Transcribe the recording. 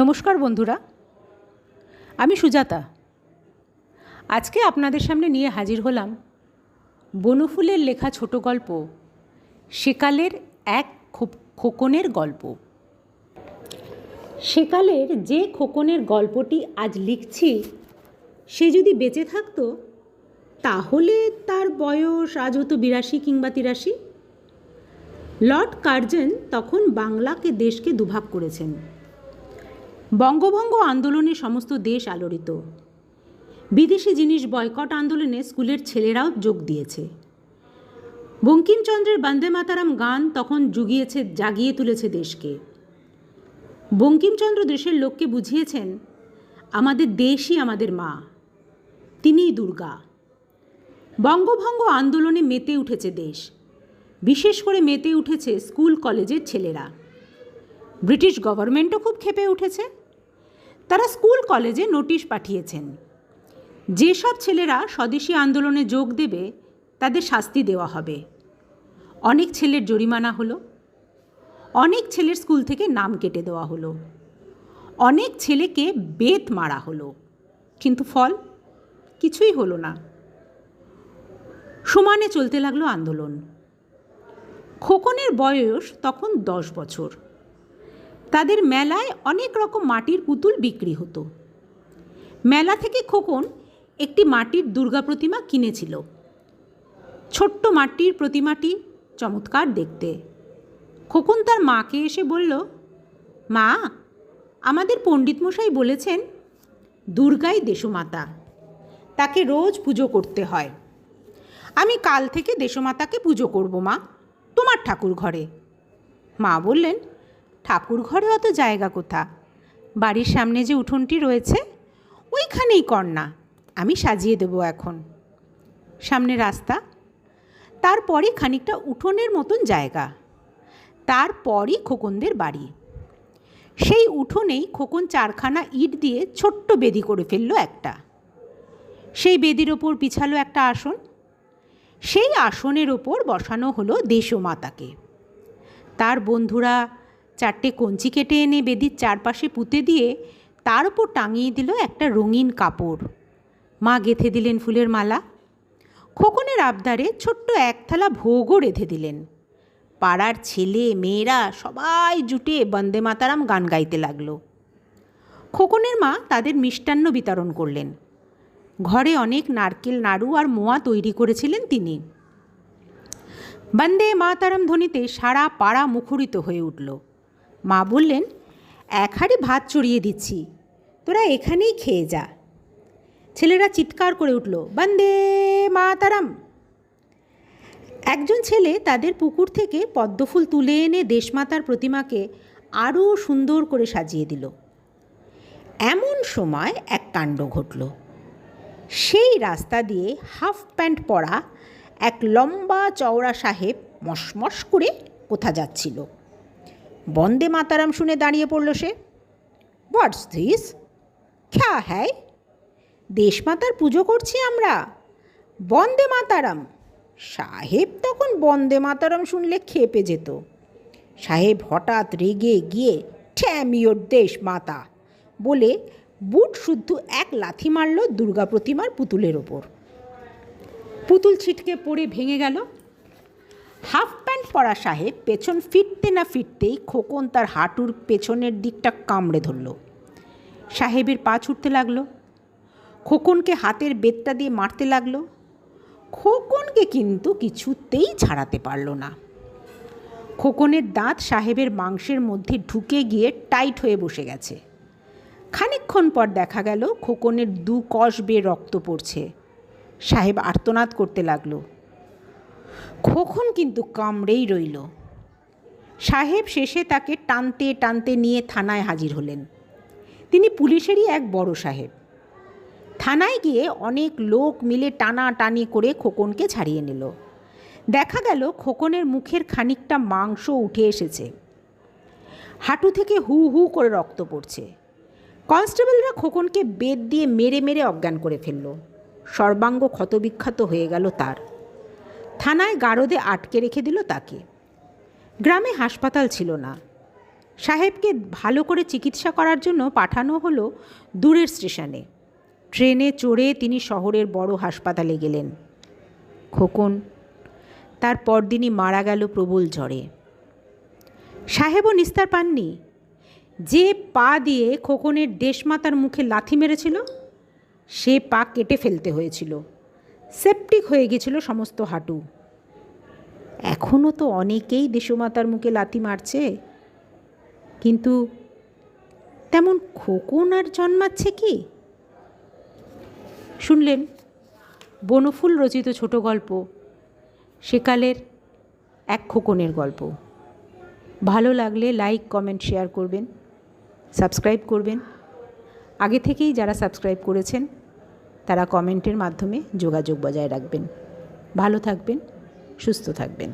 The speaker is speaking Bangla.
নমস্কার বন্ধুরা, আমি সুজাতা। আজকে আপনাদের সামনে নিয়ে হাজির হলাম বনফুলের লেখা ছোট গল্প সেকালের এক খোকনের গল্প। সেকালের যে খোকনের গল্পটি আজ লিখছি, সে যদি বেঁচে থাকতো, তাহলে তার বয়স আজ হতো বিরাশি কিংবা তিরাশি। লর্ড কার্জন তখন বাংলাকে দেশকে দুভাগ করেছেন। বঙ্গভঙ্গ আন্দোলনে সমস্ত দেশ আলোড়িত। বিদেশি জিনিস বয়কট আন্দোলনে স্কুলের ছেলেরাও যোগ দিয়েছে। বঙ্কিমচন্দ্রের বন্দে মাতারাম গান তখন জুগিয়েছে, জাগিয়ে তুলেছে দেশকে। বঙ্কিমচন্দ্র দেশের লোককে বুঝিয়েছেন, আমাদের দেশই আমাদের মা, তিনিই দুর্গা। বঙ্গভঙ্গ আন্দোলনে মেতে উঠেছে দেশ। বিশেষ করে মেতে উঠেছে স্কুল, কলেজের ছেলেরা। ব্রিটিশ গভর্নমেন্টও খুব ক্ষেপে উঠেছে। তারা স্কুল কলেজে নোটিশ পাঠিয়েছেন। যেসব ছেলেরা স্বদেশী আন্দোলনে যোগ দেবে, তাদের শাস্তি দেওয়া হবে। অনেক ছেলের জরিমানা হলো। অনেক ছেলের স্কুল থেকে নাম কেটে দেওয়া হলো। অনেক ছেলেকে বেত মারা হলো। কিন্তু ফল? কিছুই হলো না। সমানে চলতে লাগল আন্দোলন। খোকনের বয়স তখন দশ বছর। তাদের মেলায় অনেক রকম মাটির পুতুল বিক্রি হতো। মেলা থেকে খোকন একটি মাটির দুর্গা প্রতিমা কিনেছিল। ছোট্ট মাটির প্রতিমাটি চমৎকার দেখতে। খোকন তার মাকে এসে বলল, মা, আমাদের পণ্ডিত মশাই বলেছেন, দুর্গাই দেশমাতা। তাকে রোজ পুজো করতে হয়। আমি কাল থেকে দেশমাতাকে পুজো করব, মা, তোমার ঠাকুর ঘরে। মা বললেন ঠাকুর ঘরে অত জায়গা কোথা? বাড়ির সামনে যে উঠোনটি রয়েছে, ওইখানেই কর না আমি সাজিয়ে দেবো এখন। সামনে রাস্তা। তারপরে খানিকটা উঠোনের মতন জায়গা। তারপরই খোকনদের বাড়ি। সেই উঠোনেই খোকন চারখানা ইট দিয়ে ছোট্ট বেদি করে ফেলল একটা। সেই বেদির ওপর পিছালো একটা আসন। সেই আসনের ওপর বসানো হলো দেশমাতাকে। তার বন্ধুরা চারটে কঞ্চি কেটে এনে বেদির চারপাশে পুঁতে দিয়ে তার উপর টাঙিয়ে দিল একটা রঙিন কাপড়। মা গেথে দিলেন ফুলের মালা। খোকনের আবদারে ছোট্ট এক থালা ভোগও রেঁধে দিলেন। পাড়ার ছেলে, মেয়েরা সবাই জুটে বন্দে মাতারাম গান গাইতে লাগল। খোকনের মা তাদের মিষ্টান্ন বিতরণ করলেন। ঘরে অনেক নারকেল, নাড়ু আর মোয়া তৈরি করেছিলেন তিনি। বন্দে মাতারাম ধ্বনিতে সারা পাড়া মুখরিত হয়ে উঠল। মা বললেন, এক হাঁড়ি ভাত চড়িয়ে দিচ্ছি, তোরা এখানেই খেয়ে যা। ছেলেরা চিৎকার করে উঠল, বন্দে মাতারাম! একজন ছেলে তাদের পুকুর থেকে পদ্মফুল তুলে এনে দেশমাতার প্রতিমাকে আরও সুন্দর করে সাজিয়ে দিল। এমন সময় এক কাণ্ড ঘটল। সেই রাস্তা দিয়ে হাফ প্যান্ট পরা এক লম্বা চওড়া সাহেব মশমশ করে কোথা যাচ্ছিল। বন্দে মাতারাম শুনে দাঁড়িয়ে পড়ল সে। হোয়াটস দিস খ্যা, হ্যায়। দেশমাতার পুজো করছি আমরা। বন্দে মাতারাম। সাহেব তখন বন্দে মাতারাম শুনলে খেপে যেত। সাহেব হঠাৎ রেগে গিয়ে ঠ্যামিওর দেশ মাতা! বলে বুট শুদ্ধ এক লাথি মারল দুর্গা প্রতিমার পুতুলের ওপর। পুতুল ছিটকে পড়ে ভেঙে গেল। হাফ পরা সাহেব পেছন ফিরতে না ফিরতেই খোকন তার হাঁটুর পেছনের দিকটা কামড়ে ধরল। সাহেবের পা ছুটতে লাগল। খোকনকে হাতের বেতটা দিয়ে মারতে লাগল। খোকনকে কিন্তু কিছুতেই ছাড়াতে পারল না। খোকনের দাঁত সাহেবের মাংসের মধ্যে ঢুকে গিয়ে টাইট হয়ে বসে গেছে। খানিকক্ষণ পর দেখা গেল খোকনের দু কষ বেয়ে রক্ত পড়ছে। সাহেব আর্তনাদ করতে লাগল। খোকন কিন্তু কামড়েই রইল। সাহেব শেষে তাকে টানতে টানতে নিয়ে থানায় হাজির হলেন। তিনি পুলিশেরই এক বড় সাহেব। থানায় গিয়ে অনেক লোক মিলে টানা টানি করে খোকনকে ছাড়িয়ে নিল। দেখা গেল খোকনের মুখের খানিকটা মাংস উঠে এসেছে। হাঁটু থেকে হু হু করে রক্ত পড়ছে। কনস্টেবলরা খোকনকে বেদ দিয়ে মেরে মেরে অজ্ঞান করে ফেলল। সর্বাঙ্গ ক্ষতবিখ্যাত হয়ে গেল তার। থানায় গারদে আটকে রেখে দিল তাকে। গ্রামে হাসপাতাল ছিল না। সাহেবকে ভালো করে চিকিৎসা করার জন্য পাঠানো হলো দূরের স্টেশনে। ট্রেনে চড়ে তিনি শহরের বড় হাসপাতালে গেলেন। খোকন, তার পরদিনই মারা গেল প্রবল জ্বরে। সাহেবও নিস্তার পাননি। যে পা দিয়ে খোকনের দেশমাতার মুখে লাথি মেরেছিল, সে পা কেটে ফেলতে হয়েছিল। সেপটিক হয়ে গেছিল সমস্ত হাঁটু। এখনও তো অনেকেই দেশমাতার মুখে লাথি মারছে। কিন্তু তেমন খোকন আর জন্মাচ্ছে কি? শুনলেন বনফুল রচিত ছোট গল্প, সেকালের এক খোকনের গল্প। ভালো লাগলে লাইক, কমেন্ট, শেয়ার করবেন, সাবস্ক্রাইব করবেন। আগে থেকেই যারা সাবস্ক্রাইব করেছেন তারা কমেন্টের মাধ্যমে যোগাযোগ বজায় রাখবেন। ভালো থাকবেন সুস্থ থাকবেন।